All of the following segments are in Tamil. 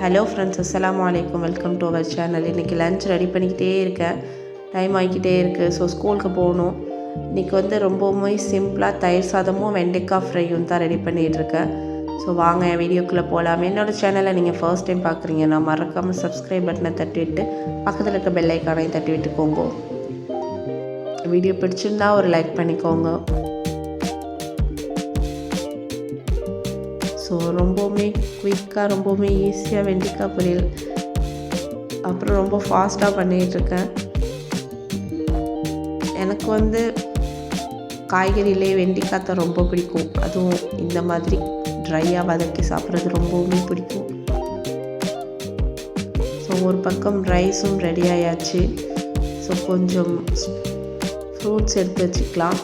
ஹலோ ஃப்ரெண்ட்ஸ் அஸ்லாம் வலைக்கம் வெல்கம் டு அவர் சேனல் இன்றைக்கி லஞ்ச் ரெடி பண்ணிக்கிட்டே இருக்கேன். டைம் ஆகிக்கிட்டே இருக்குது ஸோ ஸ்கூலுக்கு போகணும். இன்றைக்கி வந்து ரொம்பவுமே சிம்பிளாக தயிர் சாதமும் வெண்டைக்காய் ஃப்ரையும் தான் ரெடி பண்ணிகிட்டு இருக்கேன். ஸோ வாங்க என் வீடியோக்குள்ளே போகலாம். என்னோடய சேனலை நீங்கள் ஃபர்ஸ்ட் டைம் பார்க்குறீங்க நான் மறக்காமல் சப்ஸ்கிரைப் பட்டனை தட்டி விட்டு பக்கத்தில் இருக்க பெல்லைக்கானையும் தட்டி விட்டுக்கோங்க. வீடியோ பிடிச்சிருந்தா ஒரு லைக் பண்ணிக்கோங்க. ஸோ ரொம்பவுமே குயிக்காக ரொம்பவுமே ஈஸியாக வெண்டிக்காய் பொரியல். அப்புறம் ரொம்ப ஃபாஸ்ட்டாக பண்ணிகிட்ருக்கேன் எனக்கு வந்து காய்கறியிலே வெண்டிக்காய் தான் ரொம்ப பிடிக்கும். அதுவும் இந்த மாதிரி ட்ரையாக வதக்கி சாப்பிட்றது ரொம்பவுமே பிடிக்கும். ஸோ ஒரு பக்கம் ரைஸும் ரெடி ஆயாச்சு. ஸோ கொஞ்சம் ஃப்ரூட்ஸ் எடுத்து வச்சுக்கலாம்.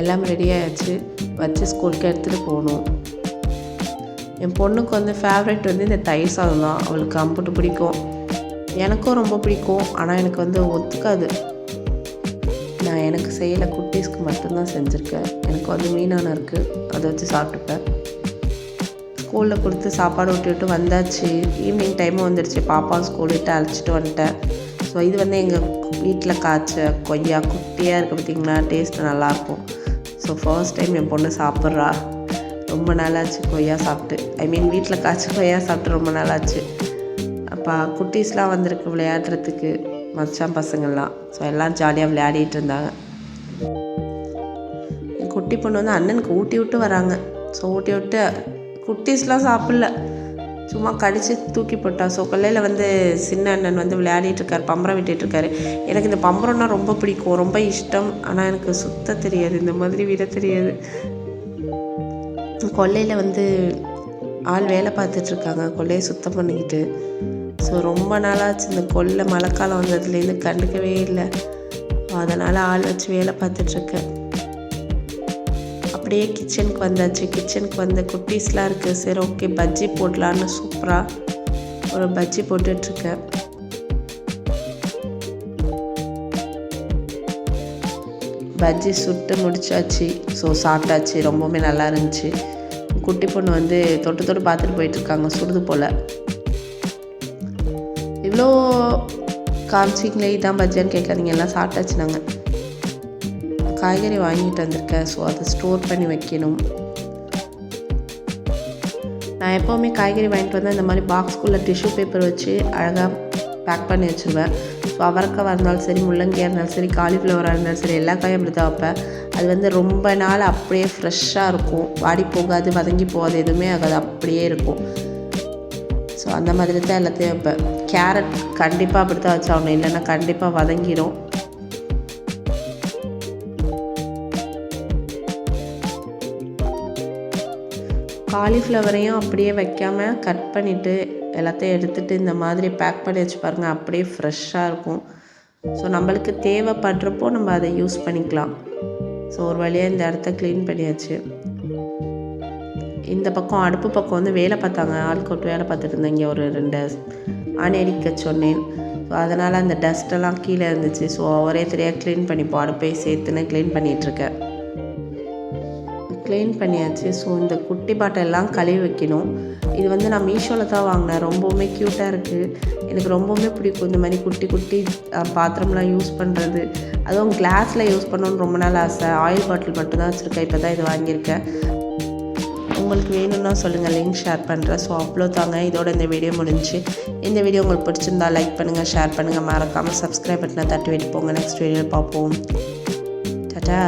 எல்லாம் ரெடி ஆயாச்சு. வச்சு ஸ்கூலுக்கு எடுத்துகிட்டு போகணும். என் பொண்ணுக்கு வந்து ஃபேவரட் வந்து இந்த தயிர் சாதம் தான். அவளுக்கு அம்புட்டு பிடிக்கும். எனக்கும் ரொம்ப பிடிக்கும். ஆனால் எனக்கு வந்து ஒத்துக்காது. நான் எனக்கு செய்யலை குட்டீஸ்க்கு மட்டும்தான் செஞ்சுருக்கேன். எனக்கு வந்து மீனான இருக்குது அதை வச்சு சாப்பிட்டுப்பேன். ஸ்கூலில் கொடுத்து சாப்பாடு ஊட்டி விட்டு வந்தாச்சு. ஈவினிங் டைமும் வந்துடுச்சு. பாப்பா ஸ்கூல் விட்டு அழைச்சிட்டு வந்துட்டேன். ஸோ இது வந்து எங்கள் வீட்டில் காய்ச்ச கொய்யா குட்டியாக இருக்குது பார்த்திங்களா டேஸ்ட் நல்லாயிருக்கும் ஸோ ஃபர்ஸ்ட் டைம் என் பொண்ணு சாப்பிட்றா. ரொம்ப நாளாச்சு கொய்யா சாப்பிட்டு. ஐ மீன் வீட்டில் காய்ச்சி கொய்யா சாப்பிட்டு ரொம்ப நாளாச்சு. அப்போ குட்டீஸ்லாம் வந்திருக்கு விளையாடுறதுக்கு. மச்சான் பசங்கள்லாம். ஸோ எல்லாம் ஜாலியாக விளையாடிட்டு இருந்தாங்க. என் குட்டி பொண்ணு வந்து அண்ணனுக்கு ஊட்டி விட்டு வராங்க. ஸோ ஊட்டி விட்டு குட்டீஸ்லாம் சாப்பிடல. சும்மா கடித்து தூக்கி போட்டா. ஸோ கொல்லையில் வந்து சின்ன அண்ணன் வந்து விளையாடிட்டு இருக்காரு பம்பரம் விட்டுட்டு இருக்காரு. எனக்கு இந்த பம்பரம்னா ரொம்ப பிடிக்கும் ரொம்ப இஷ்டம். ஆனால் எனக்கு சுத்த தெரியாது இந்த மாதிரி விட தெரியாது. கொல்லையில் வந்து ஆள் வேலை பார்த்துட்ருக்காங்க கொல்லையை சுத்தம் பண்ணிக்கிட்டு. ஸோ ரொம்ப நாளாச்சு இந்த கொல்லை மழைக்காலம் வந்ததுலேருந்து கண்டுக்கவே இல்லை. அதனால் ஆள் வச்சு வேலை பார்த்துட்ருக்கேன் அப்படியே கிச்சனுக்கு வந்தாச்சு. கிச்சனுக்கு வந்து குட்டீஸ்லாம் இருக்குது சரி ஓகே பஜ்ஜி போடலான்னு சூப்பராக ஒரு பஜ்ஜி போட்டுட்ருக்கேன். பஜ்ஜி சுட்டு முடிச்சாச்சு. ஸோ சாப்பிட்டாச்சு. ரொம்பவுமே நல்லா இருந்துச்சு. குட்டி பொண்ணு வந்து தொட்டு தொட்டு பார்த்துட்டு போயிட்டுருக்காங்க சுடுது போல். இவ்வளோ காமிச்சிங்களே இதான் பஜ்ஜியான்னு கேட்காதீங்க. எல்லாம் சாப்பிட்டாச்சு நாங்கள் காய்கறி வாங்கிட்டு வந்திருக்கேன் ஸோ அதை ஸ்டோர் பண்ணி வைக்கணும். நான் எப்போவுமே காய்கறி வாங்கிட்டு வந்தால் இந்த மாதிரி பாக்ஸ்குள்ளே டிஷ்யூ பேப்பர் வச்சு அழகாக பேக் பண்ணி வச்சுருவேன். ஸோ அவரக்காய் இருந்தாலும் சரி முள்ளங்கியாக இருந்தாலும் சரி காலிஃப்ளவராக இருந்தாலும் சரி எல்லா காயும் அப்படி தான் வைப்பேன். அது வந்து ரொம்ப நாள் அப்படியே ஃப்ரெஷ்ஷாக இருக்கும். வாடி போகாது வதங்கி போகாது எதுவுமே ஆகாது அப்படியே இருக்கும். ஸோ அந்த மாதிரி தான் எல்லாத்தையும் வைப்பேன். கேரட் கண்டிப்பாக அப்படி தான் வச்சாகணும். இல்லைன்னா கண்டிப்பாக வதங்கிடும் காலிஃப்ளவரையும் அப்படியே வைக்காமல் கட் பண்ணிவிட்டு எல்லாத்தையும் எடுத்துகிட்டு இந்த மாதிரி பேக் பண்ணி வச்சு பாருங்கள் அப்படியே ஃப்ரெஷ்ஷாக இருக்கும். ஸோ நம்மளுக்கு தேவைப்படுறப்போ நம்ம அதை யூஸ் பண்ணிக்கலாம். ஸோ ஒரு வழியாக இந்த இடத்த க்ளீன் பண்ணியாச்சு. இந்த பக்கம் அடுப்பு பக்கம் வந்து வேலை பார்த்தாங்க. ஆள் கொட்டு வேலை பார்த்துட்டு இருந்தேன். இங்கே ஒரு ரெண்டு ஆணி சொன்னேன். ஸோ அதனால் அந்த டஸ்ட்டெல்லாம் கீழே இருந்துச்சு. ஸோ ஒரே தெரியாக க்ளீன் பண்ணிப்போம் அடுப்பை சேர்த்துன்னு க்ளீன் பண்ணிகிட்ருக்கேன் க்ளீன் பண்ணியாச்சு. ஸோ இந்த குட்டி பாட்டெல்லாம் கழுவி வைக்கணும். இது வந்து நான் மீஷோவில் தான் வாங்கினேன். ரொம்பவுமே க்யூட்டாக இருக்குது எனக்கு ரொம்பவுமே பிடிக்கும் இந்த மாதிரி குட்டி குட்டி பாத்திரம்லாம் யூஸ் பண்ணுறது அதுவும் கிளாஸில் யூஸ் பண்ணணும்னு ரொம்ப நாள் ஆசை. ஆயில் பாட்டில் மட்டும்தான் வச்சுருக்கேன். இப்போ தான் இது வாங்கியிருக்கேன். உங்களுக்கு வேணும்னா சொல்லுங்கள் லிங்க் ஷேர் பண்ணுறேன் ஸோ அவ்வளோ தாங்க. இதோட இந்த வீடியோ முடிஞ்சு. இந்த வீடியோ உங்களுக்கு பிடிச்சிருந்தா லைக் பண்ணுங்கள் ஷேர் பண்ணுங்கள் மறக்காமல் சப்ஸ்கிரைப் பட்டனை தட்டி வெட்டி போங்க. நெக்ஸ்ட் வீடியோவில் பார்ப்போம். டாட்டா